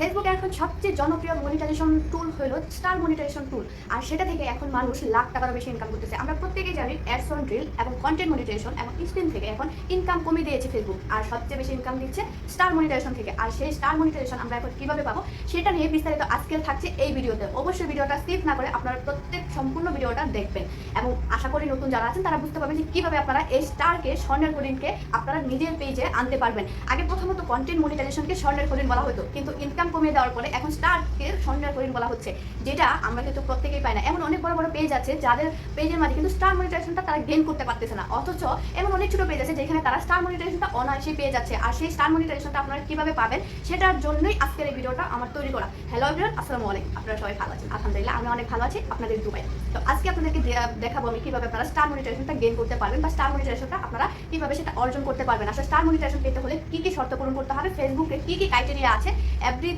Facebook এখন সবচেয়ে জনপ্রিয় মনিটাইজেশন টুল হলো স্টার মনিটাইজেশন টুল আর সেটা থেকে এখন মানুষ লাখ টাকারও বেশি ইনকাম করতেছে। আমরা প্রত্যেকেই জানি অ্যাডস অন রিল এবং কন্টেন্ট মনিটাইজেশন এবং স্ক্রিন থেকে এখন ইনকাম কমিয়ে দিয়েছে ফেসবুক আর সবচেয়ে বেশি ইনকাম দিচ্ছে স্টার মনিটাইজেশন থেকে। আর সেই স্টার মনিটাইজেশন আমরা এখন কীভাবে পাবো সেটা নিয়ে বিস্তারিত আজকে থাকছে এই ভিডিওতে। অবশ্যই ভিডিওটা স্কিপ না করে আপনারা প্রত্যেক সম্পূর্ণ ভিডিওটা দেখবেন। এবং আশা করি নতুন যারা আছেন তারা বুঝতে পারবেন যে কীভাবে আপনারা এই স্টারকে স্বর্ণের হরিণকে আপনারা নিজের পেজে আনতে পারবেন। আগে প্রথমত কন্টেন্ট মনিটাইজেশনকে স্বর্ণের হরিণ বলা হতো। কিন্তু ইনকাম কমিয়ে দেওয়ার পরে এখন স্টারকে স্বর্ণের হরিণ বলা হচ্ছে, যেটা আমরা কিন্তু প্রত্যেকেই পাই না। এমন অনেক বড় বড় পেজ আছে, যাদের পেজের মাঝে কিন্তু স্টার মনিটাইজেশনটা তারা গেইন করতে পারতেছে না। অথচ এমন অনেক ছোট পেজ আছে, যেখানে তারা স্টার মনিটাইজেশনটা অনায়াসে পেয়ে যাচ্ছে। আর সেই স্টার মনিটাইজেশনটা আপনারা কীভাবে পাবেন, সেটার জন্যই আজকের এই ভিডিওটা আমার তৈরি করা। হ্যালো এভরিওয়ান আসসালামু আলাইকুম। আপনারা সবাই ভালো আছেন? আলহামদুলিল্লাহ আমি অনেক ভালো আছি, আপনাদের দুবাই। তো আজকে আপনাদেরকে দেখাবো আমি কীভাবে আপনারা স্টার মনিটাইজেশনটা গেইন করতে পারবেন, বা স্টার মনিটাইজেশনটা আপনারা কীভাবে সেটা অর্জন করতে পারবেন। আসলে স্টার মনিটাইজেশন পেতে হলে কি কি শর্ত পূরণ করতে হবে? ফেসবুকে কি কি ক্রাইটেরিয়া আছে?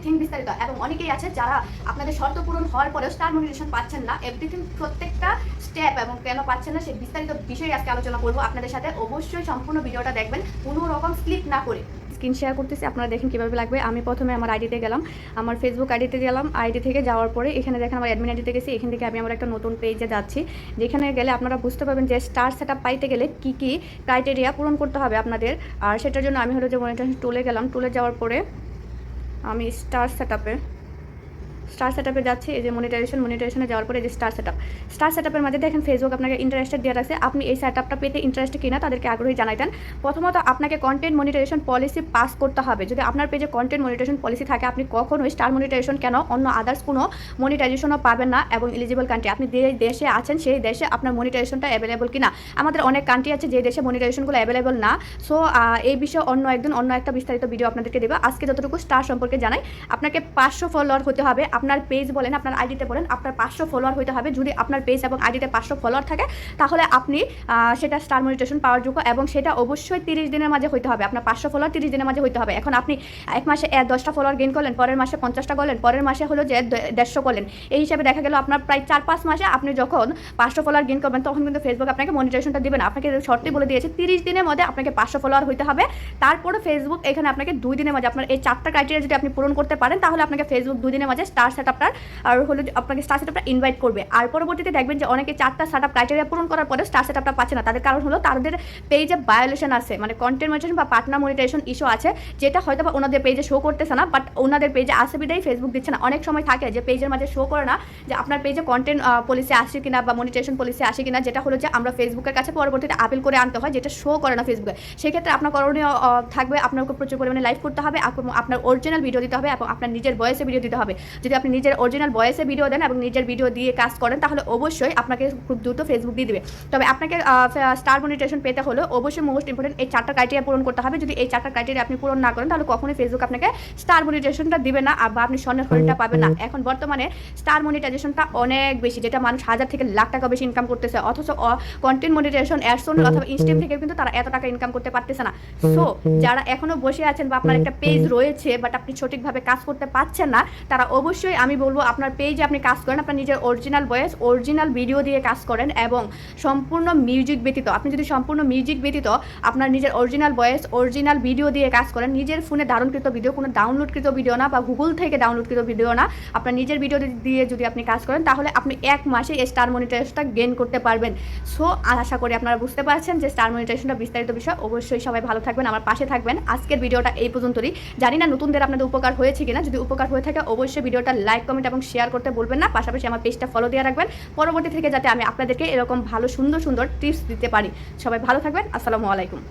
এভরিথিং বিস্তারিত এবং অনেকেই আছে যারা আপনাদের শর্ত পূরণ হওয়ার পরেও স্টার মনিটাইজেশন পাচ্ছেন না। এভরিথিং প্রত্যেকটা স্টেপ এবং কেন পাচ্ছেন না সেই বিস্তারিত বিষয়ে আজকে আলোচনা করব। আপনাদের সাথে অবশ্যই সম্পূর্ণ ভিডিওটা দেখবেন। কোনো রকম স্লিপ না করে। স্ক্রিন শেয়ার করতেছি, আপনারা দেখেন কীভাবে লাগবে। আমি প্রথমে আমার আইডিতে গেলাম। আমার ফেসবুক আইডিতে গেলাম। আইডি থেকে যাওয়ার পরে এখানে দেখেন আমার অ্যাডমিন আইডিতে গেছি। এখান থেকে আমি আমার একটা নতুন পেজে যাচ্ছি। যেখানে গেলে আপনারা বুঝতে পারবেন যে স্টার সেট পাইতে গেলে কী কী ক্রাইটেরিয়া পূরণ করতে হবে আপনাদের। আর সেটার জন্য আমি হলো যে মনিটাইজেশন টুলে গেলাম। টুলে যাওয়ার পরে আমি স্টার সেট স্টার সেট আপে যাচ্ছে, এই যে মনিটাইজেশন মনিটাইজেশনে যাওয়ার পরে যে star set up star set আপের মাঝে দেখেন ফেসবুক আপনাকে ইন্টারেস্টেড দেওয়া আছে আপনি এই সেট আপটা পেতে ইন্টারেস্ট কিনা তাদেরকে আগ্রহী জানাইতেন। প্রথমত আপনাকে কন্টেন্ট মনিটাইজেশন পলিসি পাস করতে হবে। যদি আপনার পেজে কন্টেন্ট মনিটাইজেশন পলিসি থাকে, আপনি কখনোই স্টার মনিটাইজেশন কেন? অন্য আদার্স কোনো মনিটাইজেশনও পাবেন না এবং এলিজিবল কান্ট্রি আপনি যে দেশে আছেন, সেই দেশে আপনার মনিটাইজেশনটা অ্যাভেলেবল কিনা? আমাদের অনেক কান্ট্রি আছে যে দেশে মনিটাইজেশনগুলো অ্যাভেলেবল না। সো এই বিষয়ে অন্য একদিন অন্য একটা বিস্তারিত ভিডিও আপনাদেরকে দেবো। আজকে যতটুকু স্টার সম্পর্কে জানাই, আপনাকে পাঁচশো ফলোয়ার হতে হবে। আপনার পেজ বলেন, আপনার আইডিতে বলেন, আপনার পাঁচশো ফলোয়ার হতে হবে। যদি আপনার পেজ এবং আইডিতে পাঁচশো ফলোয়ার থাকে, তাহলে আপনি সেটা স্টার মনিটেশন পাওয়ার যোগ্য এবং সেটা অবশ্যই তিরিশ দিনের মাঝে হইতে হবে। আপনার পাঁচশো ফলোয়ার তিরিশ দিনের মাঝে হইতে হবে। এখন আপনি এক মাসে দশটা ফলোয়ার গেইন করলেন, পরের মাসে পঞ্চাশটা করলেন, পরের মাসে হলো যে দেড়শো করলেন। এই হিসাবে দেখা গেল আপনার প্রায় চার পাঁচ মাসে আপনি যখন পাঁচশো ফলোয়ার গেইন করবেন, তখন কিন্তু ফেসবুক আপনাকে মনিটাইজেশনটা দিবে না। আপনাকে শর্তে বলে দিয়েছে, তিরিশ দিনের মধ্যে আপনাকে পাঁচশো ফলোয়ার হইতে হবে। তারপরে ফেসবুক এখানে আপনাকে দুই দিনের মাঝে, আপনার এই চারটা ক্রাইটেরিয়া যদি আপনি পূরণ করতে পারেন, তাহলে আপনাকে ফেসবুক দুই দিনের মাঝে স্টার সেট আপটার আর হলো আপনাকে স্টার সেট আপটা ইনভাইট করবে। আর পরবর্তীতে দেখবেন যে অনেকে চারটা সেট আপ ক্রাইটেরিয়া পূরণ করার পরে স্টার সেট পাচ্ছে না। তাদের কারণ হলো তাদের পেজে ভায়োলেশন আছে মানে কন্টেন্ট মনিটাইজেশন বা পার্টনার মনিটাইজেশন ইস্যু আছে, যেটা হয়তো বা ওনাদের পেজে শো করতেছে না বাট ওনাদের পেজে আসে বিদায় ফেসবুক দিচ্ছে না। অনেক সময় থাকে যে পেজের মাঝে শো করে না, যে আপনার পেজে কন্টেন্ট পলিসি আসে কিনা বা মনিটাইজেশন পলিসি আসে কিনা, যেটা হলো যে আমরা ফেসবুকের কাছে পরবর্তীতে আপিল করে আনতে হয়, যেটা শো করে না ফেসবুকে সেক্ষেত্রে আপনার করণীয় থাকবে আপনাকে প্রচুর পরিমাণে লাইভ করতে হবে, আপনার অরিজিনাল ভিডিও দিতে হবে এবং আপনার নিজের বয়সে ভিডিও দিতে হবে। যদি আপনি নিজের অরিজিনাল বয়সে ভিডিও দেন এবং নিজের ভিডিও দিয়ে কাজ করেন তাহলে অবশ্যই আপনাকে খুব দ্রুত ফেসবুক দিয়ে দিবে। তবে আপনাকে স্টার মনিটেশন পেতে হলে অবশ্যই মোস্ট ইম্পর্টেন্ট এই চারটা ক্রাইটেরিয়া পূরণ করতে হবে। যদি এই চারটা ক্রাইটেরিয়া আপনি পূরণ না করেন তাহলে কখনোই ফেসবুক আপনাকে স্টার মনিটাইজেশনটা দিবে না বা আপনি স্বর্ণের হরিণটা পাবেন না। এখন বর্তমানে স্টার মনিটাইজেশনটা অনেক বেশি যেটা মানুষ হাজার থেকে লাখ টাকা বেশি ইনকাম করতেছে। অথচ কন্টেন্ট মনিটাইজেশন অ্যাডসন অথবা ইনস্টিম থেকে কিন্তু তারা এত টাকা ইনকাম করতে পারতেছে না। সো যারা এখনও বসে আছেন বা আপনার একটা পেজ রয়েছে বাট আপনি সঠিকভাবে কাজ করতে পারছেন না তারা অবশ্যই আমি বলব আপনার পেজে আপনি কাজ করেন, আপনার নিজের অরিজিনাল ভয়েস অরিজিনাল ভিডিও দিয়ে কাজ করেন এবং সম্পূর্ণ মিউজিক ব্যতীত, আপনি যদি সম্পূর্ণ মিউজিক ব্যতীত আপনার নিজের অরিজিনাল ভয়েস অরিজিনাল ভিডিও দিয়ে কাজ করেন, নিজের ফোনে ধারণকৃত ভিডিও কোনো ডাউনলোডকৃত ভিডিও না বা গুগল থেকে ডাউনলোডকৃত ভিডিও না, আপনার নিজের ভিডিও দিয়ে যদি আপনি কাজ করেন, তাহলে আপনি এক মাসে এই স্টার মনিটাইজেশনটা গেইন করতে পারবেন। সো আশা করি আপনারা বুঝতে পারছেন যে স্টার মনিটাইজেশনটা বিস্তারিত বিষয়। অবশ্যই সবাই ভালো থাকবেন, আমার পাশে থাকবেন। আজকের ভিডিওটা এই পর্যন্তই। জানি না নতুনদের আপনাদের উপকার হয়েছে কিনা। যদি উপকার হয়ে থাকে, অবশ্যই ভিডিওটা লাইক কমেন্ট এবং শেয়ার করতে বলবেন না। পাশাপাশি আমার পেজটা ফলো দিয়ে রাখবেন। পরবর্তী থেকে যাতে আমি আপনাদেরকে এরকম ভালো, সুন্দর সুন্দর টিপস দিতে পারি। সবাই ভালো থাকবেন। আসসালামু আলাইকুম।